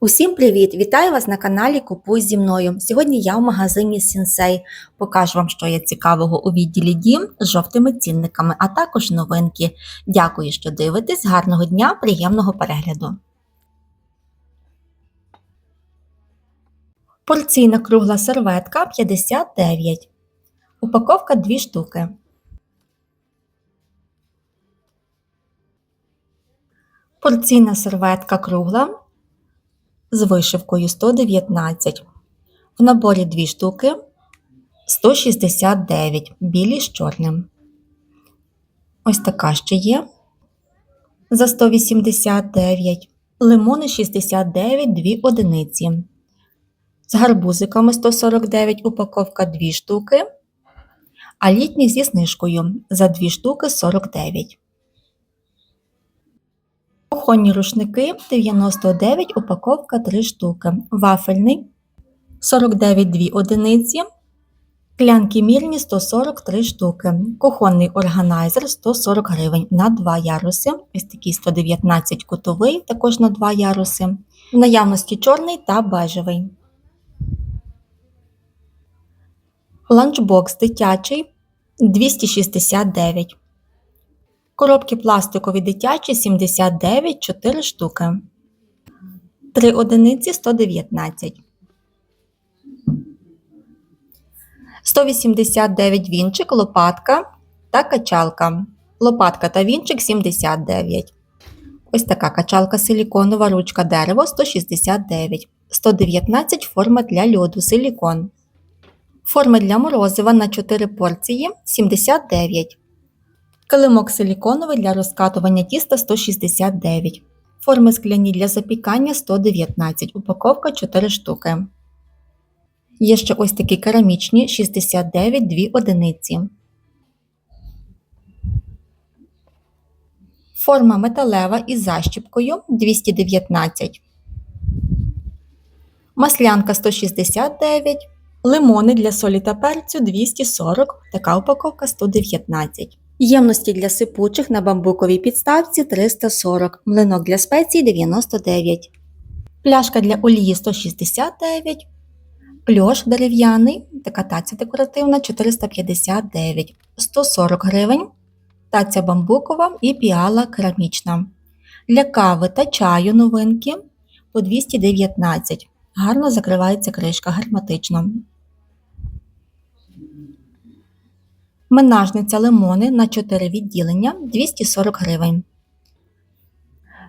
Усім привіт! Вітаю вас на каналі Купуй зі мною. Сьогодні я в магазині Сінсей. Покажу вам, що є цікавого у відділі дім з жовтими цінниками, а також новинки. Дякую, що дивитесь. Гарного дня, приємного перегляду. Порційна кругла серветка 59. Упаковка 2 штуки. Порційна серветка кругла з вишивкою 119. В наборі 2 штуки 169, білі з чорним. Ось така ще є за 189. Лимони 69, 2 одиниці. З гарбузиками 149 упаковка 2 штуки. А літні зі знижкою за 2 штуки 49. Кухонні рушники 99, упаковка 3 штуки. Вафельний 49 2 одиниці. Клянки мірні 143 штуки. Кухонний органайзер 140 гривень на 2 яруси. Ось такий 119 кутовий, також на 2 яруси. В наявності чорний та бежевий. Ланчбокс дитячий 269. Коробки пластикові дитячі 79 4 штуки. 3 одиниці 119. 189 вінчик, лопатка та качалка. Лопатка та вінчик 79. Ось така качалка силіконова ручка дерево 169. 119 форма для льоду силікон. Форми для морозива на 4 порції 79. Килимок силіконовий для розкатування тіста 169. Форми скляні для запікання 119. Упаковка 4 штуки. Є ще ось такі керамічні 69 2 одиниці. Форма металева із защіпкою 219. Маслянка 169. Лимони для солі та перцю 240. Така упаковка 119. Ємності для сипучих на бамбуковій підставці 340, млинок для спецій 99, пляшка для олії 169, пльош дерев'яний, така таця декоративна 459, 140 гривень, таця бамбукова і піала керамічна. Для кави та чаю новинки по 219. Гарно закривається кришка герметично. Менажниця лимони на 4 відділення 240 гривень.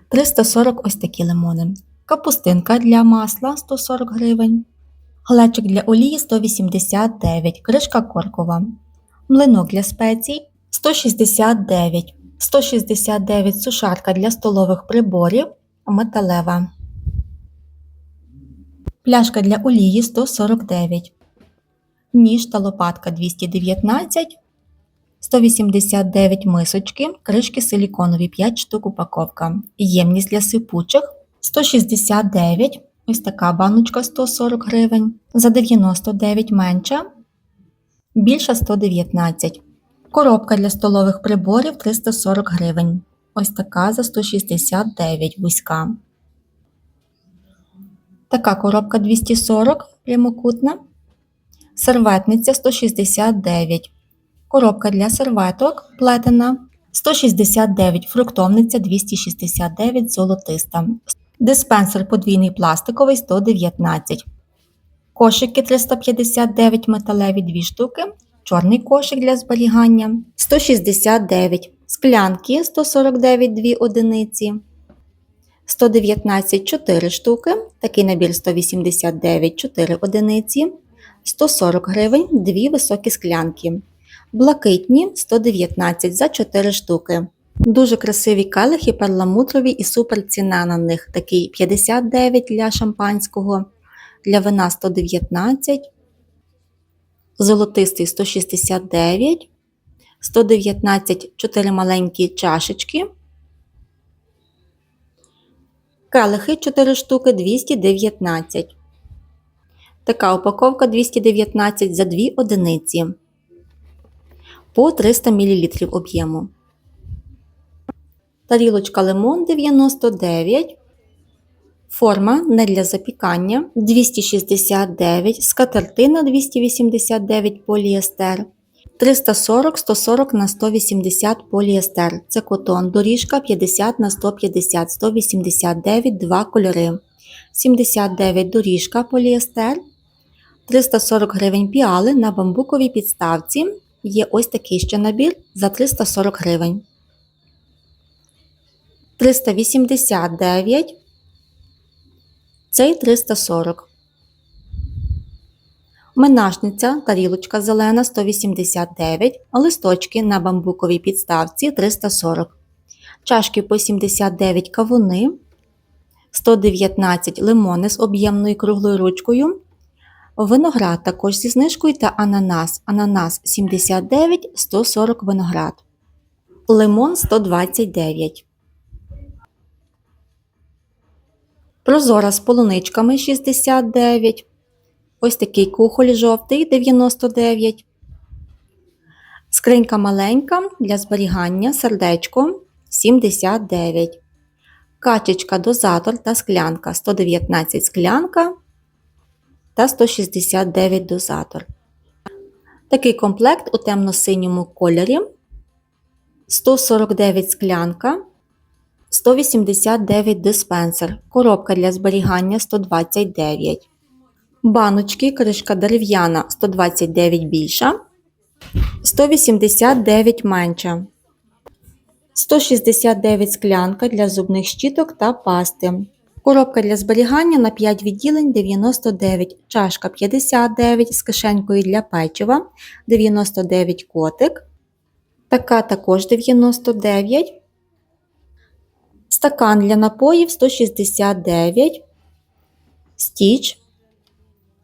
340 ось такі лимони. Капустинка для масла 140 гривень. Глечик для олії 189, кришка коркова. Млинок для спецій 169. 169 сушарка для столових приборів металева. Пляшка для олії 149. Ніж та лопатка 219. 189 мисочки, кришки силіконові 5 штук упаковка. Ємність для сипучих 169, ось така баночка 140 гривень, за 99 менша, більша 119. Коробка для столових приборів 340 гривень. Ось така за 169 вузька. Така коробка 240 прямокутна. Серветниця 169. Коробка для серветок плетена 169, фруктовниця 269 золотиста. Диспенсер подвійний пластиковий 119. Кошики 359 металеві 2 штуки. Чорний кошик для зберігання 169. Склянки 149 2 одиниці. 119 4 штуки. Такий набір 189 4 одиниці. 140 гривень 2 високі склянки. Блакитні 119 за 4 штуки. Дуже красиві келихи перламутрові і супер ціна на них. Такий 59 для шампанського, для вина 119, золотистий 169, 119 4 маленькі чашечки. Келихи 4 штуки 219. Така упаковка 219 за 2 одиниці по 300 мл об'єму. Тарілочка лимон 99. Форма не для запікання 269, скатертина 289 поліестер, 340 140 на 180 поліестер. Це котон, доріжка 50 на 150, 189 два кольори. 79 доріжка поліестер, 340 гривень піали на бамбуковій підставці. Є ось такий ще набір за 340 гривень. 389 цей 340. Минашниця, тарілочка зелена 189, листочки на бамбуковій підставці 340. Чашки по 79 кавуни, 119 лимони з об'ємною круглою ручкою. Виноград також зі знижкою та ананас. Ананас 79, 140 виноград. Лимон 129. Прозора з полуничками 69. Ось такий кухоль жовтий 99. Скринька маленька для зберігання сердечко 79. Качечка дозатор та склянка 119 склянка та 169 дозатор. Такий комплект у темно-синьому кольорі 149 склянка 189 диспенсер, коробка для зберігання 129. Баночки, кришка дерев'яна 129 більша, 189 менша. 169 склянка для зубних щіток та пасти. Коробка для зберігання на 5 відділень 99, чашка 59 з кишенькою для печива, 99 котик. Така також 99. Стакан для напоїв 169, стіч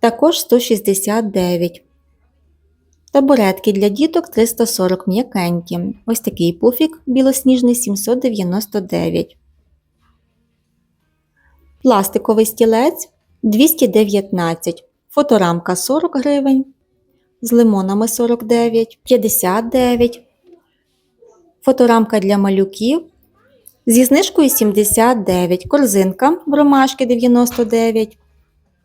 також 169. Табуретки для діток 340 м'якенькі. Ось такий пуфік білосніжний 799. Пластиковий стілець 219. Фоторамка 40 гривень. З лимонами 49, 59. Фоторамка для малюків Зі знижкою 79, корзинка ромашки 99,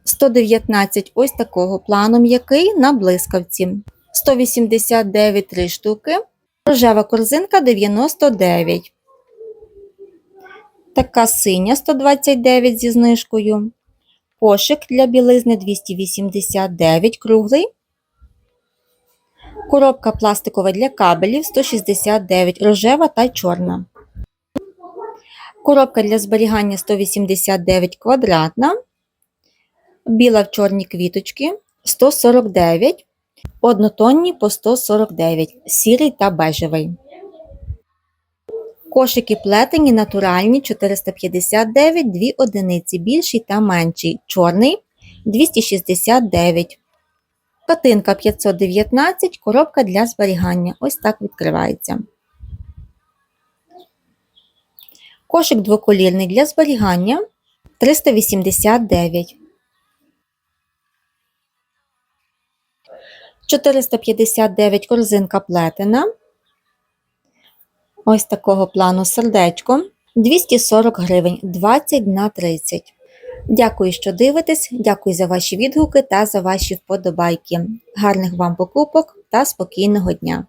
119 ось такого плану м'який на блискавці, 189 3 штуки, рожева корзинка 99. Така синя 129 зі знижкою. Кошик для білизни 289 круглий. Коробка пластикова для кабелів 169 рожева та чорна. Коробка для зберігання 189 квадратна, біла в чорні квіточки 149, однотонні по 149, сірий та бежевий. Кошики плетені натуральні 459, 2 одиниці більший та менший, чорний 269. Катинка 519, коробка для зберігання. Ось так відкривається. Кошик двоколірний для зберігання 389. 459 корзинка плетена. Ось такого плану сердечко. 240 гривень 20 на 30. Дякую, що дивитесь. Дякую за ваші відгуки та за ваші вподобайки. Гарних вам покупок та спокійного дня!